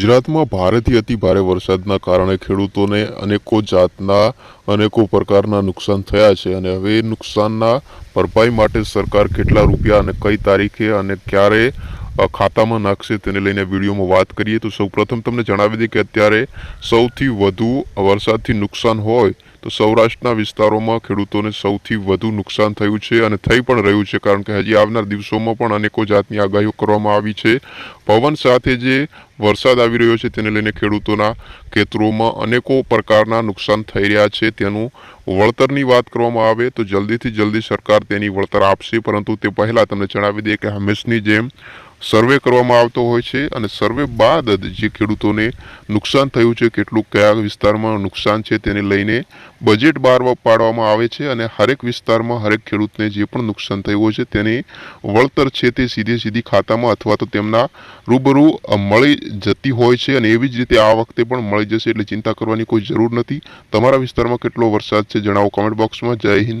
ગુજરાતમાં ભારેથી અતિ ભારે વરસાદના કારણે ખેડૂતોને અનેકો જાતના, અનેકો પ્રકારના નુકસાન થયા છે અને હવે નુકસાનના ભરપાઈ માટે સરકાર કેટલા રૂપિયા અને કઈ તારીખે અને ક્યારે ખાતામાં નાખશે તેને લઈને વિડીયોમાં વાત કરીએ તો સૌપ્રથમ તમને જણાવી દઈએ કે અત્યારે સૌથી વધુ વરસાદથી નુકસાન હોય તો સૌરાષ્ટ્રના વિસ્તારોમાં ખેડૂતોને સૌથી વધુ નુકસાન થયું છે અને થઈ પણ રહ્યું છે કારણ કે હજી આવનાર દિવસોમાં પણ અનેકો જાતની આગાહીઓ કરવામાં આવી છે. પવન સાથે જે વરસાદ આવી રહ્યો છે તેને લઈને ખેડૂતોના ખેતરોમાં અનેકો પ્રકારના નુકસાન થઈ રહ્યા છે. તેનું વળતરની વાત કરવામાં આવે તો જલ્દીથી જલ્દી સરકાર તેની વળતર આપશે પરંતુ તે પહેલાં તમને જણાવી દઈએ કે હંમેશની જેમ સર્વે કરવામાં આવતો હોય છે અને સર્વે બાદ જે ખેડૂતોને નુકસાન થયું છે, કેટલું કયા વિસ્તારમાં નુકસાન છે તેને લઈને બજેટ બહાર પાડવામાં આવે છે અને હરેક વિસ્તારમાં હરેક ખેડૂતને જે પણ નુકસાન થયું હોય છે તેની વળતર છે તે સીધે સીધી ખાતામાં અથવા તો તેમના રૂબરૂ મળી જતી હોય છે અને એવી જ રીતે આ વખતે પણ મળી જશે એટલે ચિંતા કરવાની કોઈ જરૂર નથી. તમારા વિસ્તારમાં કેટલો વરસાદ છે જણાવો કમેન્ટ બોક્સમાં જય હિન્દ.